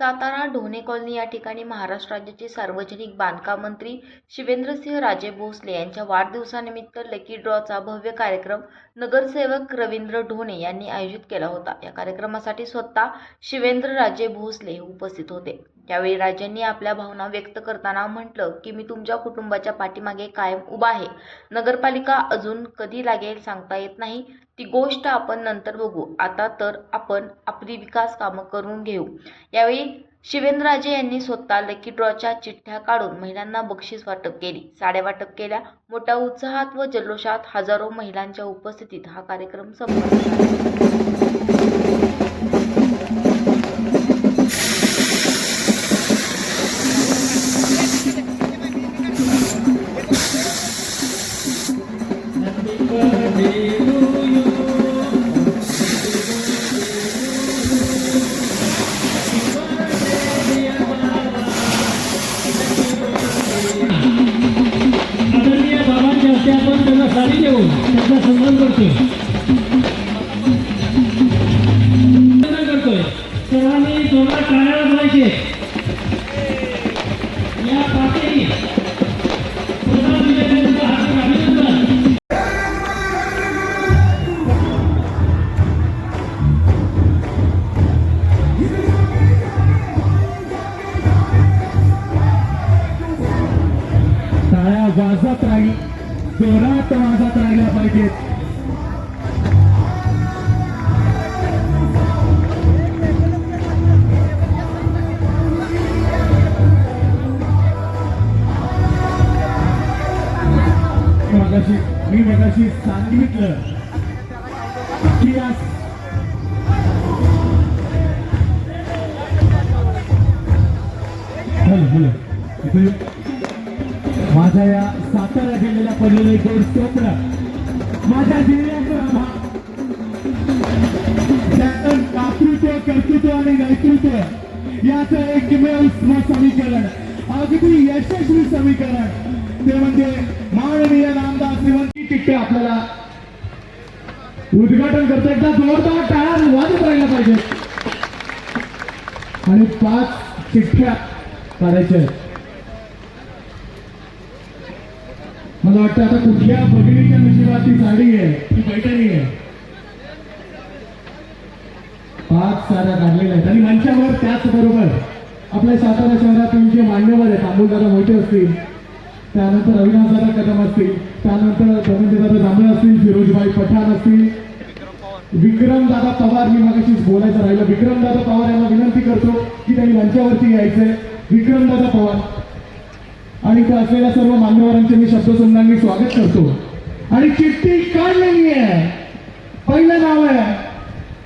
Satara Dhone colony या ठिकाणी महाराष्ट्र राज्याचे सार्वजनिक बांधकाम मंत्री शिवेंद्रसिंह राजे भोसले यांच्या वाढदिवसानिमित्त लकी ड्रॉचा भव्य कार्यक्रम नगरसेवक रवींद्र ढोणे यांनी आयोजित केला होता. या कार्यक्रमासाठी स्वतः शिवेंद्र राजे भोसले उपस्थित होते. त्यावेळी राजेंनी आपल्या भावना व्यक्त करताना म्हटलं की मी तुमच्या कुटुंबाच्या पाठीमागे कायम उभा आहे. नगरपालिका अजून कधी लागेल सांगता येत नाही. ती गोष्ट आपण नंतर बघू. आता तर आपण आपली विकास कामं करून घेऊ. यावेळी शिवेंद्रराजे यांनी स्वतः लकी ड्रॉच्या चिठ्ठ्या काढून महिलांना बक्षीस वाटप केली. साड्या वाटप केल्या. मोठ्या उत्साहात व जल्लोषात हजारो महिलांच्या उपस्थितीत हा कार्यक्रम संपला जोरात वाजत राहिल्या पाहिजेत. मी मगाशी सांगितलं की आज माझ्या या जिल्ह्याला पडलेलं एक स्तोत्र माझ्या जिल्ह्याचं भा- दातृत्व कर्तृत्व आणि नेतृत्व याचं एकमेव समीकरण. अगदी यशस्वी समीकरण. ते म्हणजे माननीय नामदार श्रीमंती चिठ्ठे आपल्याला. उद्घाटन करतो. एकदा जोरदार टाळा वाजत राहिला पाहिजे आणि पाच चिठ्ठ्या काढायच्या मला वाटतं आता कुठल्या भगिनीच्या नशिबात ती साडी आहे ती पैठणी आहे. पाच साऱ्या काढलेल्या आहेत. आणि मंचावर त्याचबरोबर आपल्या सातारा शहरातून जे मान्यवर आहेत अमोलदादा मोठे असतील त्यानंतर अविनाशदादा कदम असतील त्यानंतर धनंजयदादा जांभळे असतील फिरोजभाई पठाण असतील विक्रमदादा पवार मी मगाशीच बोलायचं राहिलं. विक्रमदादा पवार यांना विनंती करतो की त्यांनी मंचावरती यायचंय. विक्रमदादा पवार. आणि इथे असलेल्या सर्व मान्यवरांचे मी शब्दसंधांनी स्वागत करतो. आणि चिठ्ठी काढलेली आहे पहिलं नाव आहे.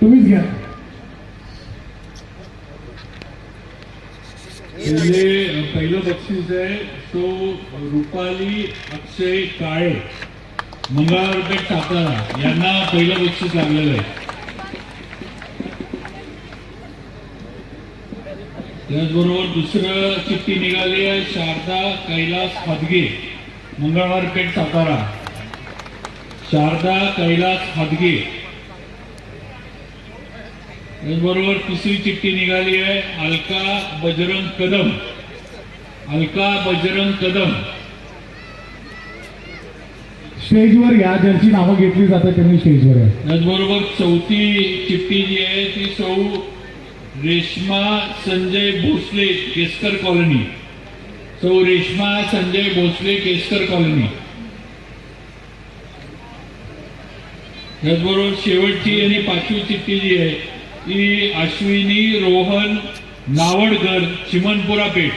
तुम्हीच घ्या. म्हणजे पहिलं बक्षीस आहे. तो रुपाली अक्षय काळे मंगळवार पेठ सातारा यांना पहिलं बक्षीस लागलेलं आहे. त्याचबरोबर दुसरं चिठ्ठी निघाली आहे शारदा कैलास हादगे मंगळवारपेठ सातारा. शारदा कैलास हादगे त्याचबरोबर तिसरी चिठ्ठी निघाली आहे अलका बजरंग कदम. अलका बजरंग कदम. स्टेजवर या ज्यांची नावं घेतली जातात त्यांनी स्टेजवर आहे त्याचबरोबर चौथी चिठ्ठी जी आहे ती सौ रेश्मा संजय भोसले केसकर कॉलनी. सौ रेश्मा संजय भोसले केसकर कॉलनी. त्याचबरोबर शेवटची आणि पाचवी चिठ्ठी जी आहे ती अश्विनी रोहन नावडकर चिमनपुरा पेठ.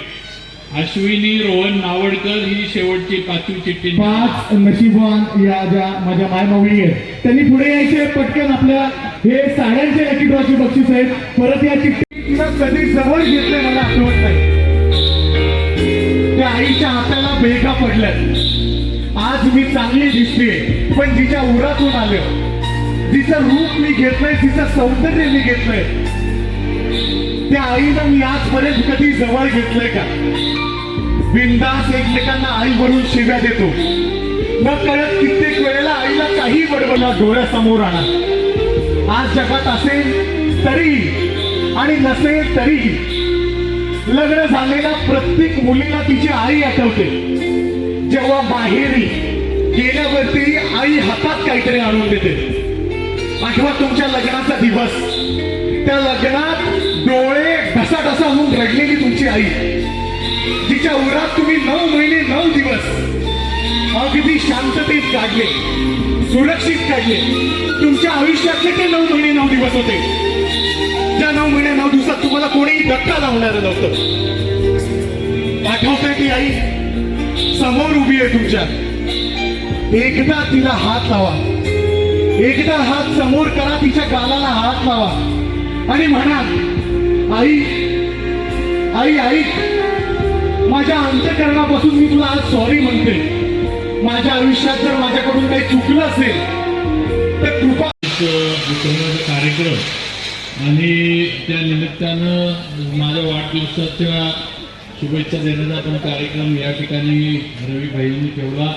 अश्विनी रोहन नावडकर ही शेवटची पाचवी चिठ्ठी. पाच नशीबवान या ज्या माझ्या मायमावळी आहेत त्यांनी पुढे यायचे पटकन आपल्या हे साड्यांचे लकी ड्रॉची बक्षीस आहेत. परत या चिठ्ठी तिला कधी जवळ घेतले मला आठवत नाही. त्या आईच्या हाताला बेगा पडल्यात. आज मी चांगली दिसते पण जिच्या उरातून आलं. जिचं रूप मी घेतलंय तिचं सौंदर्य मी घेतलंय. त्या आईनं मी आजपर्यंत कधी जवळ घेतलंय का? बिंदास एकमेकांना आई बनून शिव्या देतो. न कळत कित्येक वेळेला आईला काही बडबडला डोळ्यासमोर आणा. आज जगात असेल तरी आणि नसेल तरी लग्न झालेल्या प्रत्येक मुलीला तिची आई आठवते. जेव्हा बाहेरी गेल्यावरती आई हातात काहीतरी आणून देते. आठवा तुमच्या लग्नाचा दिवस. त्या लग्नात डोळे ढसा होऊन रडलेली तुमची आई जिच्या उरात तुम्ही नऊ महिने नऊ दिवस अगदी शांततेत काढले सुरक्षित काढले. तुमच्या आयुष्यातले ते नऊ महिने नऊ दिवस होते. त्या नऊ महिने नऊ दिवसात तुम्हाला कोणीही धक्का लावणार नव्हतं. आठवतंय ती आई समोर उभी आहे तुमच्या. एकदा तिला हात लावा. एकदा हात समोर करा तिच्या गालाला हात लावा. आणि म्हणा आई आई आई माझ्या अंतकरणापासून मी तुला आज सॉरी म्हणते. माझ्या आयुष्यात जर माझ्याकडून काही चुकलं असेल तर कृपा. कार्यक्रम. आणि त्या निमित्तानं माझ्या वाढदिवसाच्या शुभेच्छा देण्याचा आपण कार्यक्रम या ठिकाणी रवी भाईंनी ठेवला.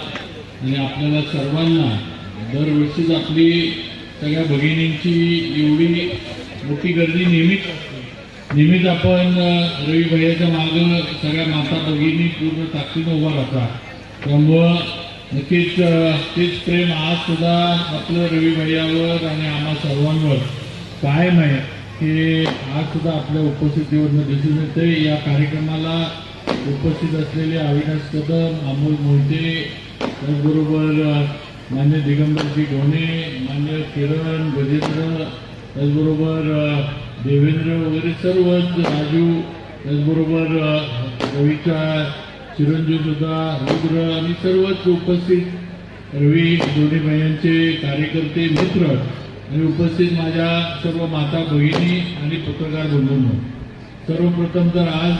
आणि आपल्याला सर्वांना दरवर्षीच आपली सगळ्या भगिनींची एवढी मोठी गर्दी नेहमीच असते. नेहमीच आपण रवी भैयाच्या मागं सगळ्या माता भगिनी पूर्ण ताकदीनं उभा राहतात त्यामुळं नक्कीच तेच प्रेम आज सुद्धा आपलं रवी भैयावर आणि आम्हा सर्वांवर कायम आहे. की आज सुद्धा आपल्या उपस्थितीवरनं दिसून येते या कार्यक्रमाला उपस्थित असलेले अविनाश कदम अमोल मोहिते त्याचबरोबर मान्य दिगंबरजी गोणे मान्य किरण गजेंद्र त्याचबरोबर देवेंद्र वगैरे सर्वच राजू त्याचबरोबर अ, रवीचा चिरंजीव सुद्धा रुद्र आणि सर्वच उपस्थित. रवी दोन्ही भैयांचे कार्यकर्ते मित्र आणि उपस्थित माझ्या सर्व माता बहिणी आणि पत्रकार बंधूंनो. सर्वप्रथम तर आज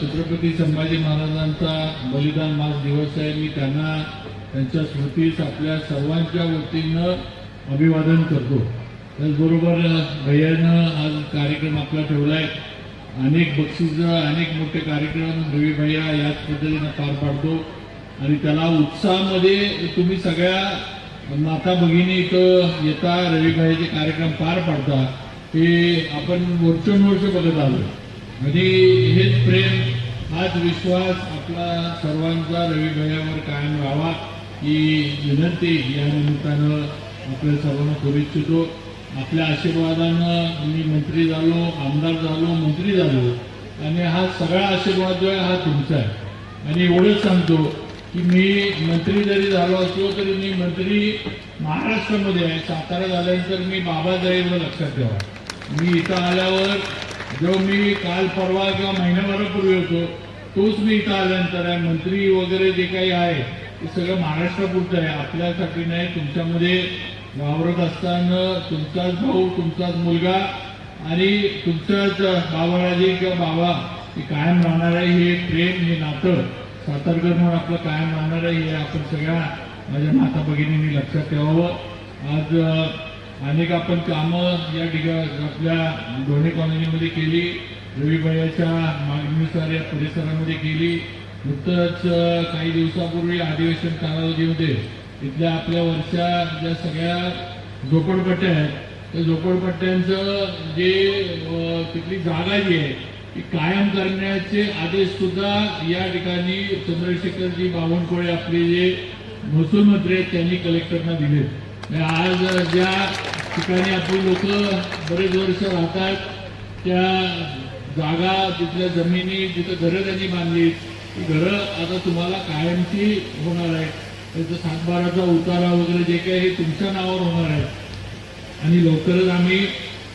छत्रपती संभाजी महाराजांचा बलिदान मास दिवस आहे. मी त्यांना त्यांच्या स्मृतीस आपल्या सर्वांच्या वतीनं अभिवादन करतो. त्याचबरोबर भैयानं आज कार्यक्रम आपला ठेवला आहे अनेक बक्षिसं अनेक मोठे कार्यक्रम रवी भैया याच पद्धतीनं पार पाडतो. आणि त्याला उत्साहामध्ये तुम्ही सगळ्या माता भगिनी इथं येता रवी भैयाचे कार्यक्रम पार पाडता. हे आपण वर्षानुवर्ष बघत आलो आणि हेच प्रेम हाच विश्वास आपला सर्वांचा रवी भैयावर कायम राहावा ही विनंती या निमित्तानं आपल्या सर्वांना करू इच्छितो. आपल्या आशीर्वादानं मी मंत्री झालो आमदार झालो मंत्री झालो. आणि हा सगळा आशीर्वाद जो आहे हा तुमचा आहे. आणि एवढंच सांगतो की मी मंत्री जरी झालो असलो तरी मी मंत्री महाराष्ट्रामध्ये आहे. सातारा झाल्यानंतर मी बाबा लक्षात ठेवा. मी इथं आल्यावर जो मी काल परवा किंवा महिन्याभरापूर्वी होतो तोच मी इथं आल्यानंतर आहे. मंत्री वगैरे जे काही आहे ते सगळं महाराष्ट्रापुरतं आहे. आपल्यासाठी नाही तुमच्यामध्ये वावरत असताना तुमचाच भाऊ तुमचाच मुलगा आणि तुमचाच बाबाराजे किंवा बाबा हे कायम राहणार आहे हे प्रेम हे नातं सातारकर म्हणून आपलं कायम राहणार आहे हे आपण सगळ्या माझ्या माता भगिनींनी लक्षात ठेवावं. आज अनेक आपण कामं या ठिकाणी आपल्या दोन्ही कॉलनीमध्ये केली. रविबाईच्या मागणीनुसार या परिसरामध्ये केली. नुकतंच काही दिवसापूर्वी अधिवेशन कालावधीमध्ये इथल्या आपल्या वरच्या ज्या सगळ्या झोपडपट्ट्या आहेत त्या झोपडपट्ट्यांचं जे तिथली जागा जी आहे ती कायम करण्याचे आदेश सुद्धा या ठिकाणी चंद्रशेखरजी बावनकुळे आपले जे महसूल मंत्री आहेत त्यांनी कलेक्टरना दिले म्हणजे आज ज्या ठिकाणी आपली लोक बरेच वर्ष राहतात त्या जागा तिथल्या जमिनी जिथं घरं त्यांनी बांधली ती घरं आता तुम्हाला कायमची होणार आहे त्याचं सातबाराचा उतारा वगैरे जे काही हे तुमच्या नावावर होणार आहे. आणि लवकरच आम्ही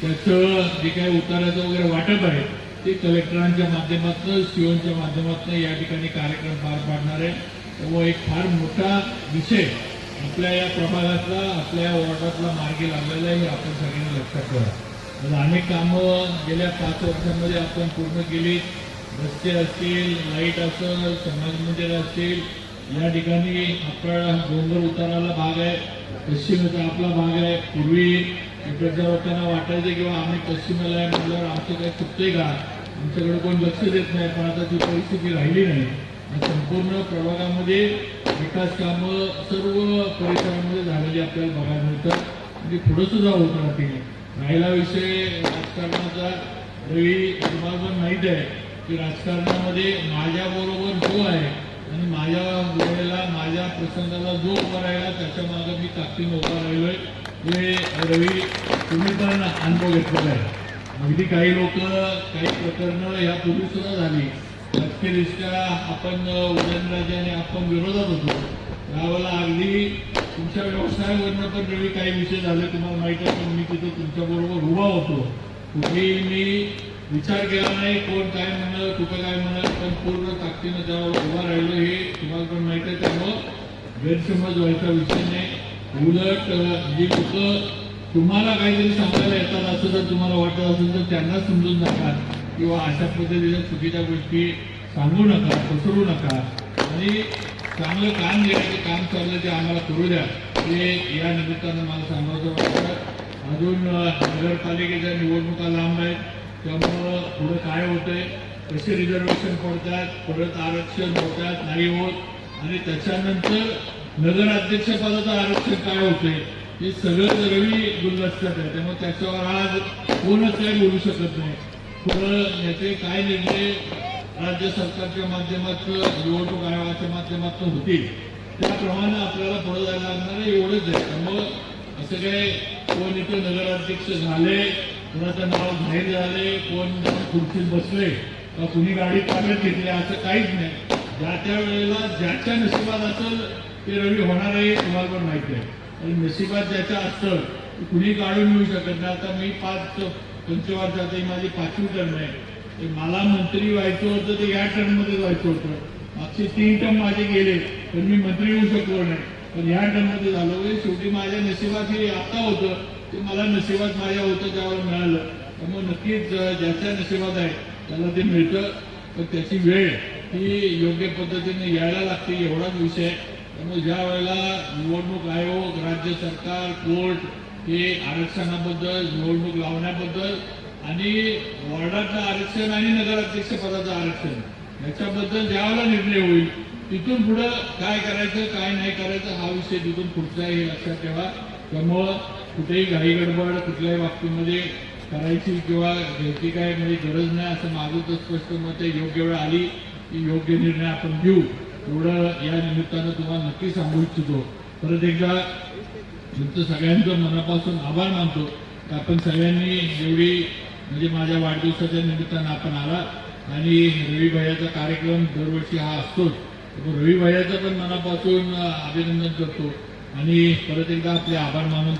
त्याचं जे काही उताराचं वगैरे वाटप आहे ते कलेक्टरांच्या माध्यमातून सीओच्या माध्यमातून या ठिकाणी कार्यक्रम पार पाडणार आहे. त्यामुळे एक फार मोठा विषय आपल्या या प्रभागातला आपल्या या वॉर्डातला मार्गी लागलेला आहे हे आपण सगळ्यांनी लक्षात ठेवा. अनेक कामं गेल्या पाच वर्षांमध्ये आपण पूर्ण केली. रस्ते असतील लाइट असेल समाज मंदिर असतील या ठिकाणी आपला डोंगर उताराला भाग आहे. पश्चिमेचा आपला भाग आहे. पूर्वी इकडच्या लोकांना वाटायचं किंवा आम्ही पश्चिमेला आहे म्हटल्यावर आमचं काही चुकतंय का? आमच्याकडे कोण लक्ष देत नाही. पण आता ती परिस्थिती राहिली नाही. आणि संपूर्ण प्रभागामध्ये विकास कामं सर्व परिसरामध्ये झालेली आपल्याला बघायला मिळतात. म्हणजे पुढं सुद्धा होत राहतील. राहिला विषय राजकारणाचा. रवी तुम्हाला पण माहीत आहे की राजकारणामध्ये माझ्याबरोबर जो आहे आणि माझ्या वेळेला माझ्या प्रसंगाला जो उभा राहिला त्याच्यामागे मी ताकदीनं उभा राहिलोय. हे रवी तुम्ही पण अनुभव घेतलेला आहे. अगदी काही लोक काही प्रकरणं यापूर्वी सुद्धा झाली. राजकीयदृष्ट्या आपण उदयनराजे आणि आपण विरोधात होतो. त्यावेळेला अगदी तुमच्या व्यवसायावरनं पण रवी काही विषय झाले तुम्हाला माहिती आहे पण मी तिथे तुमच्याबरोबर उभा होतो. कुठेही मी विचार केला नाही कोण काय म्हणलं कुठं काय म्हणलं पण पूर्ण ताकदीनं त्यावर उभा राहिलो हे तुम्हाला पण माहिती आहे. त्यामुळं गैरसमज व्हायचा विषय नाही. उलट जी लोक तुम्हाला काहीतरी सांगायला येतात असं जर तुम्हाला वाटत असेल तर त्यांना समजून नका किंवा अशा पद्धतीच्या चुकीच्या गोष्टी सांगू नका पसरू नका. आणि चांगलं काम जे आहे ते काम चाललं ते आम्हाला करू द्या. ते या निमित्तानं मला सांगायचं वाटतं. अजून नगरपालिकेच्या निवडणुका लांब आहेत. त्यामुळं पुढं काय होतंय कसे रिझर्वेशन पडतात परत आरक्षण होतात नाही होत आणि त्याच्यानंतर नगराध्यक्षपदाचं आरक्षण काय होतंय हे सगळं रवी गुलदस्त्यात आहे त्यामुळे त्याच्यावर आज कोणच काही बोलू शकत नाही. पुढं याचे काय निर्णय राज्य सरकारच्या माध्यमातून निवडणूक आयोगाच्या माध्यमातून होतील त्याप्रमाणे आपल्याला पुढे जायला लागणार एवढंच आहे. त्यामुळं असं काय कोण इथे नगराध्यक्ष झाले कुणाचं नाव जाहीर झाले कोण खुर्चीत बसले किंवा कुणी गाडी ताब्यात घेतली असं काहीच नाही. ज्या त्या वेळेला ज्याच्या नशिबात असेल ते रवी होणार आहे तुम्हाला पण माहिती आहे. आणि नशिबात ज्याच्या असतं कुणी काढून मिळू शकत नाही. आता मी पाच पंचवार जाते माझी पाचवी टर्म आहे. मला मंत्री व्हायचं होतं ते या टर्ममध्ये व्हायचं होतं. मागचे तीन टर्म माझे गेले पण मी मंत्री होऊ शकलो नाही. पण या टर्ममध्ये झालो. म्हणजे शेवटी माझ्या नशिबात हे आता होतं. ते मला नशिबात माझ्या होतं त्यावर मिळालं. त्यामुळे नक्कीच ज्याच्या नशिबात आहे त्याला ते मिळतं. पण त्याची वेळ ही योग्य पद्धतीने यायला लागते एवढाच विषय. त्यामुळे ज्या वेळेला निवडणूक आयोग राज्य सरकार कोर्ट हे आरक्षणाबद्दल निवडणूक लावण्याबद्दल आणि वॉर्डाचं आरक्षण आणि नगराध्यक्ष पदाचं आरक्षण याच्याबद्दल ज्यावेळेला निर्णय होईल तिथून पुढं काय करायचं काय नाही करायचं हा विषय तिथून पुढचा आहे हे लक्षात ठेवा. त्यामुळं कुठेही घाई गडबड कुठल्याही बाबतीमध्ये करायची किंवा घ्यायची काय म्हणजे गरज नाही असं माझं तर स्पष्ट मत आहे. योग्य वेळ आली की योग्य निर्णय आपण घेऊ. एवढं या निमित्तानं तुम्हाला नक्की सांगू इच्छितो. परत एकदा तुमचं सगळ्यांचं मनापासून आभार मानतो. की आपण सगळ्यांनी एवढी म्हणजे माझ्या वाढदिवसाच्या निमित्तानं आपण आला आणि रवी भैयाचा कार्यक्रम दरवर्षी हा असतोच. त्यामुळे रवी भैयाचं पण मनापासून अभिनंदन करतो. आणि परत एकदा आपले आभार मानून